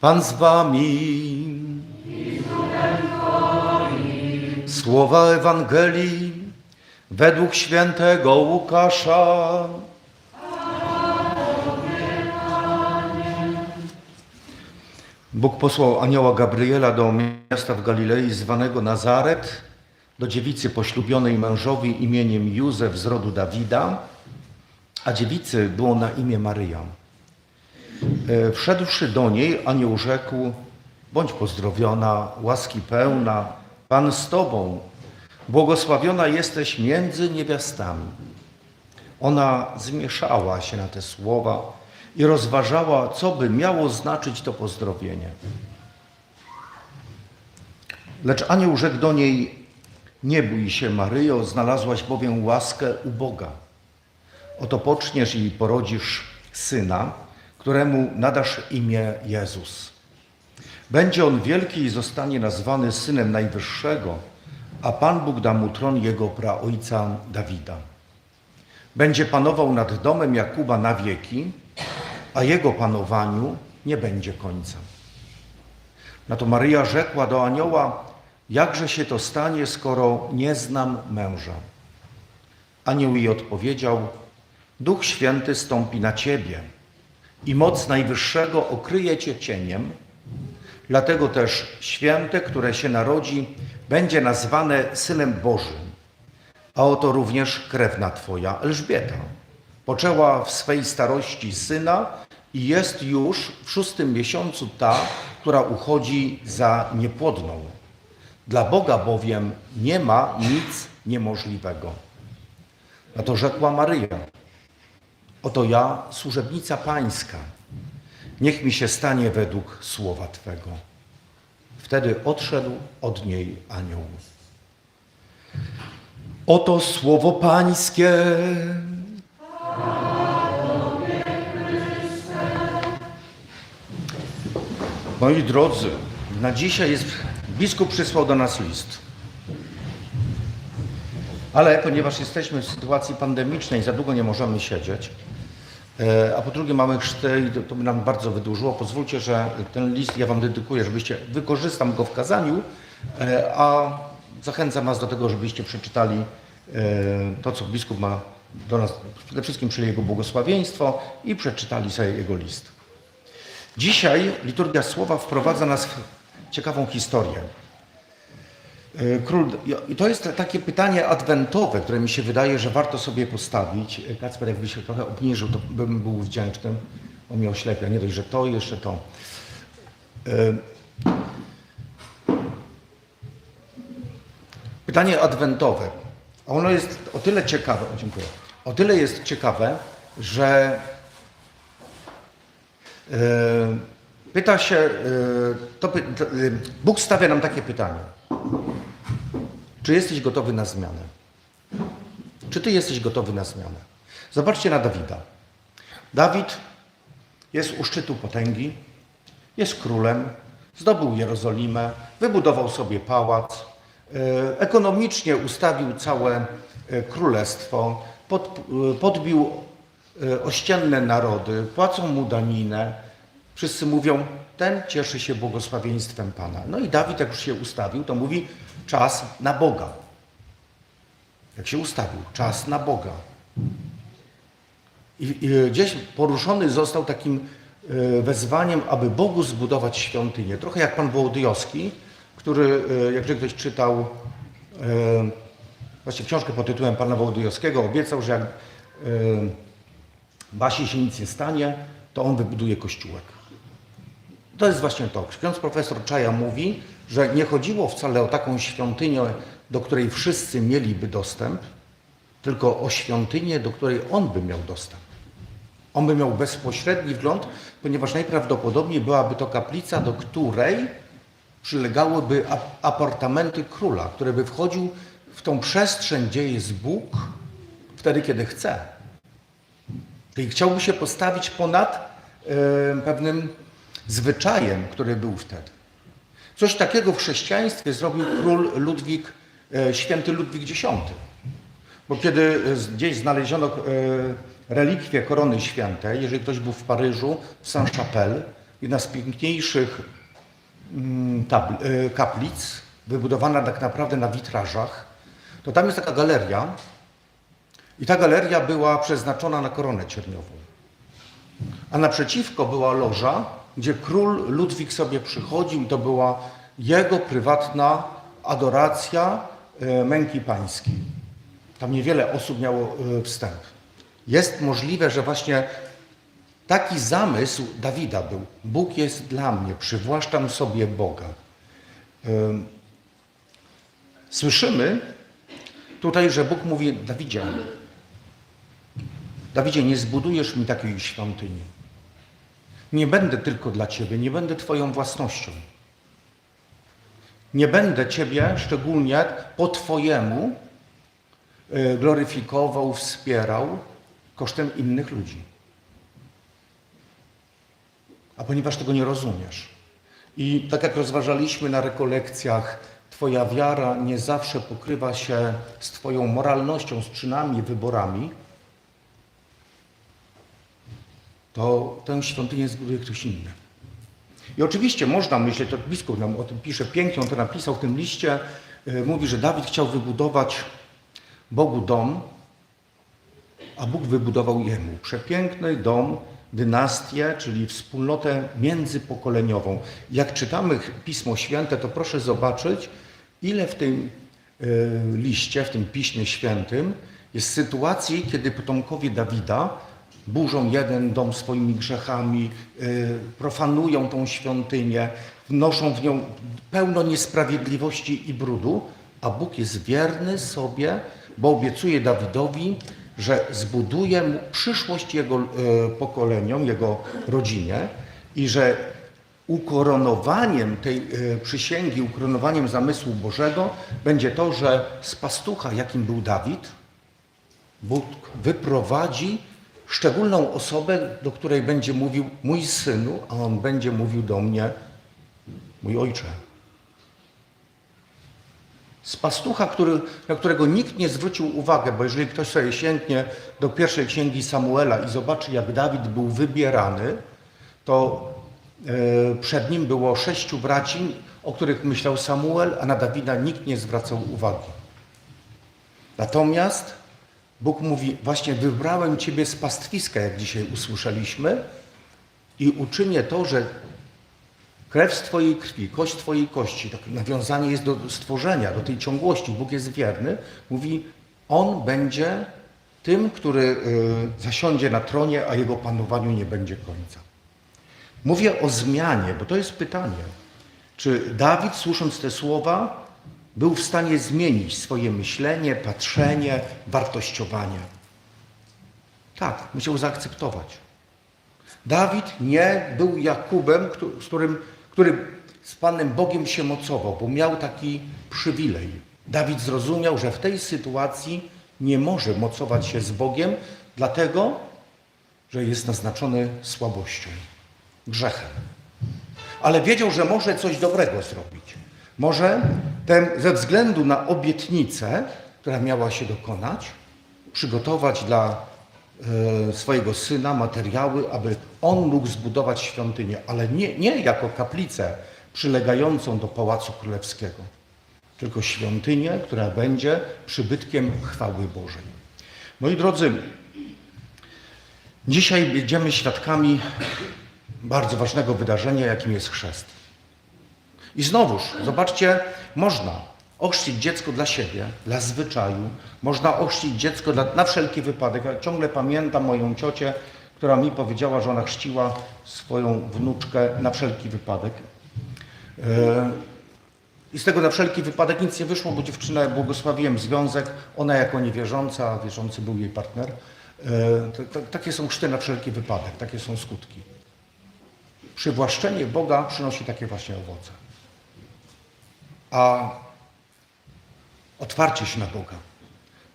Pan z wami. Słowa Ewangelii według świętego Łukasza. Bóg posłał anioła Gabriela do miasta w Galilei zwanego Nazaret, do dziewicy poślubionej mężowi imieniem Józef z rodu Dawida, a dziewicy było na imię Maryja. E, Wszedłszy do niej, anioł rzekł, bądź pozdrowiona, łaski pełna, Pan z Tobą, błogosławiona jesteś między niewiastami. Ona zmieszała się na te słowa i rozważała, co by miało znaczyć to pozdrowienie. Lecz anioł rzekł do niej, nie bój się Maryjo, znalazłaś bowiem łaskę u Boga. Oto poczniesz i porodzisz syna, któremu nadasz imię Jezus. Będzie on wielki i zostanie nazwany synem Najwyższego, a Pan Bóg da mu tron jego praojca Dawida. Będzie panował nad domem Jakuba na wieki, a jego panowaniu nie będzie końca. Na to Maryja rzekła do anioła, jakże się to stanie, skoro nie znam męża? Anioł jej odpowiedział, Duch Święty stąpi na ciebie i moc Najwyższego okryje cię cieniem, dlatego też święte, które się narodzi, będzie nazwane Synem Bożym. A oto również krewna twoja, Elżbieta. Poczęła w swej starości syna i jest już w szóstym miesiącu ta, która uchodzi za niepłodną. Dla Boga bowiem nie ma nic niemożliwego. Na to rzekła Maryja. Oto ja, służebnica Pańska. Niech mi się stanie według słowa Twego. Wtedy odszedł od niej anioł. Oto słowo Pańskie. Moi drodzy, na dzisiaj jest biskup przysłał do nas list. Ale ponieważ jesteśmy w sytuacji pandemicznej, za długo nie możemy siedzieć, a po drugie mamy chrzty i to, to by nam bardzo wydłużyło, pozwólcie, że ten list ja Wam dedykuję, żebyście, wykorzystam go w kazaniu, e, a zachęcam Was do tego, żebyście przeczytali e, to, co biskup ma do nas, przede wszystkim czyli jego błogosławieństwo i przeczytali sobie jego list. Dzisiaj liturgia słowa wprowadza nas w ciekawą historię. E, Król, i to jest takie pytanie adwentowe, które mi się wydaje, że warto sobie postawić. E, Kacper, jakby się trochę obniżył, to bym był wdzięczny. On mnie oślepia, nie dość, że to, jeszcze to. E, Pytanie adwentowe. Ono jest o tyle ciekawe, o, dziękuję, o tyle jest ciekawe, że pyta się, to, Bóg stawia nam takie pytanie. Czy jesteś gotowy na zmianę? Czy ty jesteś gotowy na zmianę? Zobaczcie na Dawida. Dawid jest u szczytu potęgi, jest królem, zdobył Jerozolimę, wybudował sobie pałac, e, ekonomicznie ustawił całe e, królestwo, e, podbił ościenne narody, płacą mu daninę. Wszyscy mówią, ten cieszy się błogosławieństwem Pana. No i Dawid, jak już się ustawił, to mówi czas na Boga. Jak się ustawił, czas na Boga. I, I gdzieś poruszony został takim e, wezwaniem, aby Bogu zbudować świątynię. Trochę jak pan Wołodyjowski, który, e, jak ktoś czytał e, właśnie książkę pod tytułem pana Wołodyjowskiego, obiecał, że jak Basi się nic nie stanie, to on wybuduje kościółek. To jest właśnie to. Ksiądz profesor Czaja mówi, że nie chodziło wcale o taką świątynię, do której wszyscy mieliby dostęp, tylko o świątynię, do której on by miał dostęp. On by miał bezpośredni wgląd, ponieważ najprawdopodobniej byłaby to kaplica, do której przylegałyby ap- apartamenty króla, który by wchodził w tą przestrzeń, gdzie jest Bóg, wtedy, kiedy chce. Czyli chciałby się postawić ponad e, pewnym zwyczajem, który był wtedy. Coś takiego w chrześcijaństwie zrobił król Ludwik, e, święty Ludwik X. Bo kiedy gdzieś znaleziono e, relikwie korony świętej, jeżeli ktoś był w Paryżu, w Saint-Chapelle, jedna z piękniejszych mm, e, kaplic, wybudowana tak naprawdę na witrażach, to tam jest taka galeria i ta galeria była przeznaczona na koronę cierniową. A naprzeciwko była loża, gdzie król Ludwik sobie przychodził to była jego prywatna adoracja e, męki pańskiej. Tam niewiele osób miało e, wstęp. Jest możliwe, że właśnie taki zamysł Dawida był. Bóg jest dla mnie, przywłaszczam sobie Boga. Ym, Słyszymy tutaj, że Bóg mówi Dawidzie, Dawidzie, nie zbudujesz mi takiej świątyni. Nie będę tylko dla Ciebie, nie będę Twoją własnością. Nie będę Ciebie szczególnie po Twojemu y, gloryfikował, wspierał kosztem innych ludzi. A ponieważ tego nie rozumiesz i tak jak rozważaliśmy na rekolekcjach, Twoja wiara nie zawsze pokrywa się z Twoją moralnością, z czynami, wyborami, to tę świątynię zbuduje ktoś inny. I oczywiście można myśleć, to biskup nam o tym pisze pięknie, on to napisał w tym liście, yy, mówi, że Dawid chciał wybudować Bogu dom, a Bóg wybudował jemu przepiękny dom, dynastię, czyli wspólnotę międzypokoleniową. Jak czytamy Pismo Święte, to proszę zobaczyć, ile w tym y, liście, w tym Piśmie Świętym jest sytuacji, kiedy potomkowie Dawida burzą jeden dom swoimi grzechami, y, profanują tą świątynię, wnoszą w nią pełno niesprawiedliwości i brudu, a Bóg jest wierny sobie, bo obiecuje Dawidowi, że zbuduje mu przyszłość jego e, pokoleniom, jego rodzinie i że ukoronowaniem tej e, przysięgi, ukoronowaniem zamysłu Bożego będzie to, że z pastucha, jakim był Dawid, Bóg wyprowadzi szczególną osobę, do której będzie mówił mój synu, a on będzie mówił do mnie mój ojcze. Z pastucha, który, na którego nikt nie zwrócił uwagę, bo jeżeli ktoś sobie sięgnie do pierwszej księgi Samuela i zobaczy, jak Dawid był wybierany, to e, przed nim było sześciu braci, o których myślał Samuel, a na Dawida nikt nie zwracał uwagi. Natomiast Bóg mówi, właśnie wybrałem Ciebie z pastwiska, jak dzisiaj usłyszeliśmy, i uczynię to, że krew z Twojej krwi, kość Twojej kości, tak nawiązanie jest do stworzenia, do tej ciągłości, Bóg jest wierny, mówi, On będzie tym, który y, zasiądzie na tronie, a Jego panowaniu nie będzie końca. Mówię o zmianie, bo to jest pytanie. Czy Dawid, słysząc te słowa, był w stanie zmienić swoje myślenie, patrzenie, wartościowanie? Tak, musiał zaakceptować. Dawid nie był Jakubem, któ- z którym, który z Panem Bogiem się mocował, bo miał taki przywilej. Dawid zrozumiał, że w tej sytuacji nie może mocować się z Bogiem, dlatego, że jest naznaczony słabością, grzechem. Ale wiedział, że może coś dobrego zrobić. Może ten, ze względu na obietnicę, która miała się dokonać, przygotować dla e, swojego syna materiały, aby on mógł zbudować świątynię, ale nie, nie jako kaplicę przylegającą do Pałacu Królewskiego, tylko świątynię, która będzie przybytkiem chwały Bożej. Moi drodzy, dzisiaj będziemy świadkami bardzo ważnego wydarzenia, jakim jest chrzest. I znowuż, zobaczcie, można ochrzcić dziecko dla siebie, dla zwyczaju, można ochrzcić dziecko dla, na wszelki wypadek. Ja ciągle pamiętam moją ciocię, która mi powiedziała, że ona chrzciła swoją wnuczkę na wszelki wypadek. E, I z tego na wszelki wypadek nic nie wyszło, bo dziewczynę błogosławiłem związek, ona jako niewierząca, a wierzący był jej partner. E, takie są chrzty na wszelki wypadek, takie są skutki. Przywłaszczenie Boga przynosi takie właśnie owoce. A otwarcie się na Boga.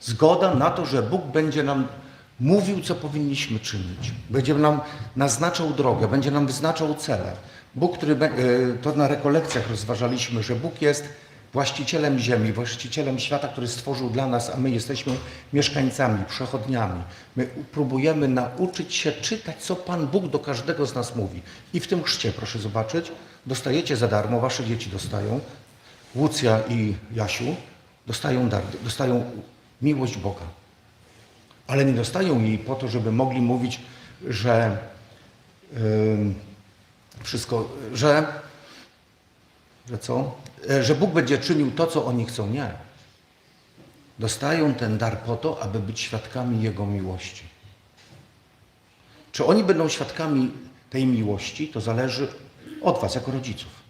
Zgoda na to, że Bóg będzie nam mówił, co powinniśmy czynić. Będzie nam naznaczał drogę, będzie nam wyznaczał cele. Bóg, który, e, to na rekolekcjach rozważaliśmy, że Bóg jest właścicielem ziemi, właścicielem świata, który stworzył dla nas, a my jesteśmy mieszkańcami, przechodniami. My próbujemy nauczyć się czytać, co Pan Bóg do każdego z nas mówi. I w tym chrzcie, proszę zobaczyć, dostajecie za darmo, wasze dzieci dostają, Łucja i Jasiu dostają dar, dostają miłość Boga. Ale nie dostają jej po to, żeby mogli mówić, że ym, wszystko, że, że co? E, Że Bóg będzie czynił to, co oni chcą. Nie. Dostają ten dar po to, aby być świadkami Jego miłości. Czy oni będą świadkami tej miłości, to zależy od Was, jako rodziców.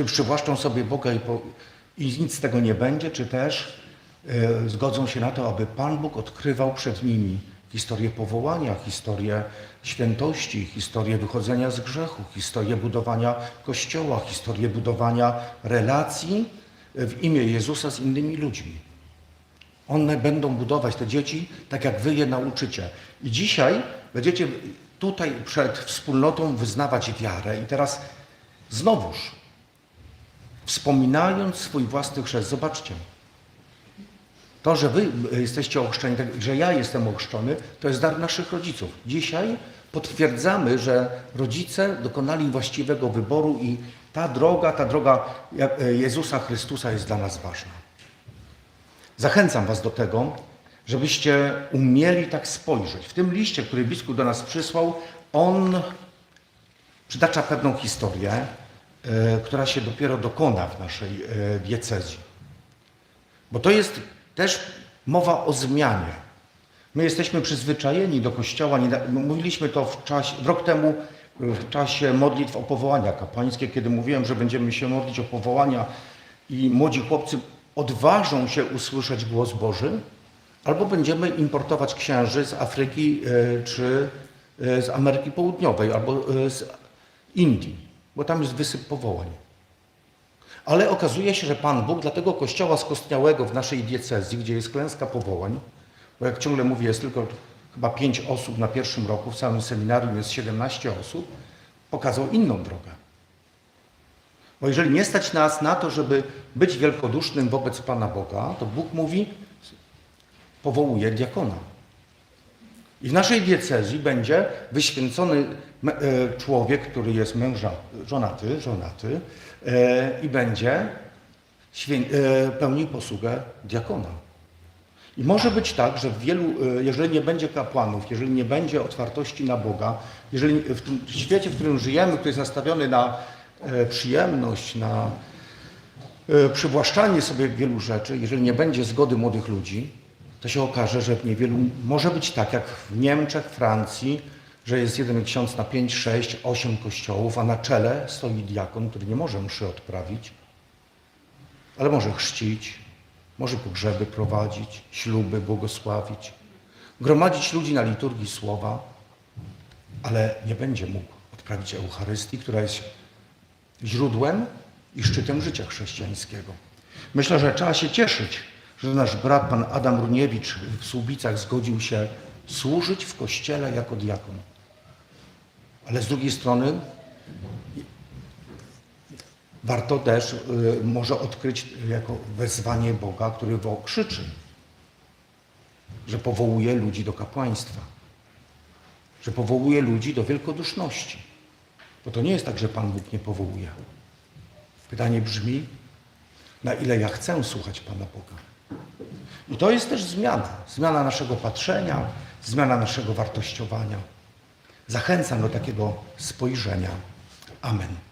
Czy przywłaszczą sobie Boga i, po, i nic z tego nie będzie, czy też e, zgodzą się na to, aby Pan Bóg odkrywał przed nimi historię powołania, historię świętości, historię wychodzenia z grzechu, historię budowania Kościoła, historię budowania relacji w imię Jezusa z innymi ludźmi. One będą budować te dzieci tak, jak wy je nauczycie. I dzisiaj będziecie tutaj przed wspólnotą wyznawać wiarę. I teraz znowuż, wspominając swój własny chrzest, zobaczcie. To, że wy jesteście ochrzczeni, tak, że ja jestem ochrzczony, to jest dar naszych rodziców. Dzisiaj potwierdzamy, że rodzice dokonali właściwego wyboru i ta droga, ta droga Jezusa Chrystusa jest dla nas ważna. Zachęcam Was do tego, żebyście umieli tak spojrzeć. W tym liście, który biskup do nas przysłał, on przytacza pewną historię, e, która się dopiero dokona w naszej e, diecezji. Bo to jest też mowa o zmianie. My jesteśmy przyzwyczajeni do kościoła. Mówiliśmy to w czasie, rok temu w czasie modlitw o powołania kapłańskie, kiedy mówiłem, że będziemy się modlić o powołania i młodzi chłopcy odważą się usłyszeć głos Boży, albo będziemy importować księży z Afryki e, czy e, z Ameryki Południowej, albo e, z Indii, bo tam jest wysyp powołań. Ale okazuje się, że Pan Bóg dla tego kościoła skostniałego w naszej diecezji, gdzie jest klęska powołań, bo jak ciągle mówię, jest tylko chyba pięć osób na pierwszym roku, w całym seminarium jest 17 osób, pokazał inną drogę. Bo jeżeli nie stać nas na to, żeby być wielkodusznym wobec Pana Boga, to Bóg mówi, powołuje diakona. I w naszej diecezji będzie wyświęcony e, człowiek, który jest męża, żonaty, żonaty e, i będzie e, pełnił posługę diakona. I może być tak, że wielu, jeżeli nie będzie kapłanów, jeżeli nie będzie otwartości na Boga, jeżeli w tym świecie, w którym żyjemy, który jest nastawiony na przyjemność, na przywłaszczanie sobie wielu rzeczy, jeżeli nie będzie zgody młodych ludzi, to się okaże, że w niewielu może być tak, jak w Niemczech, Francji, że jest jeden ksiądz na 5, 6, 8 kościołów, a na czele stoi diakon, który nie może mszy odprawić, ale może chrzcić, może pogrzeby prowadzić, śluby błogosławić, gromadzić ludzi na liturgii słowa, ale nie będzie mógł odprawić Eucharystii, która jest źródłem i szczytem życia chrześcijańskiego. Myślę, że trzeba się cieszyć, że nasz brat, pan Adam Runiewicz w Słubicach zgodził się służyć w kościele jako diakon. Ale z drugiej strony warto też y, może odkryć jako wezwanie Boga, który woł krzyczy, że powołuje ludzi do kapłaństwa, że powołuje ludzi do wielkoduszności. Bo to nie jest tak, że Pan Bóg nie powołuje. Pytanie brzmi, na ile ja chcę słuchać Pana Boga. I to jest też zmiana. Zmiana naszego patrzenia, zmiana naszego wartościowania. Zachęcam do takiego spojrzenia. Amen.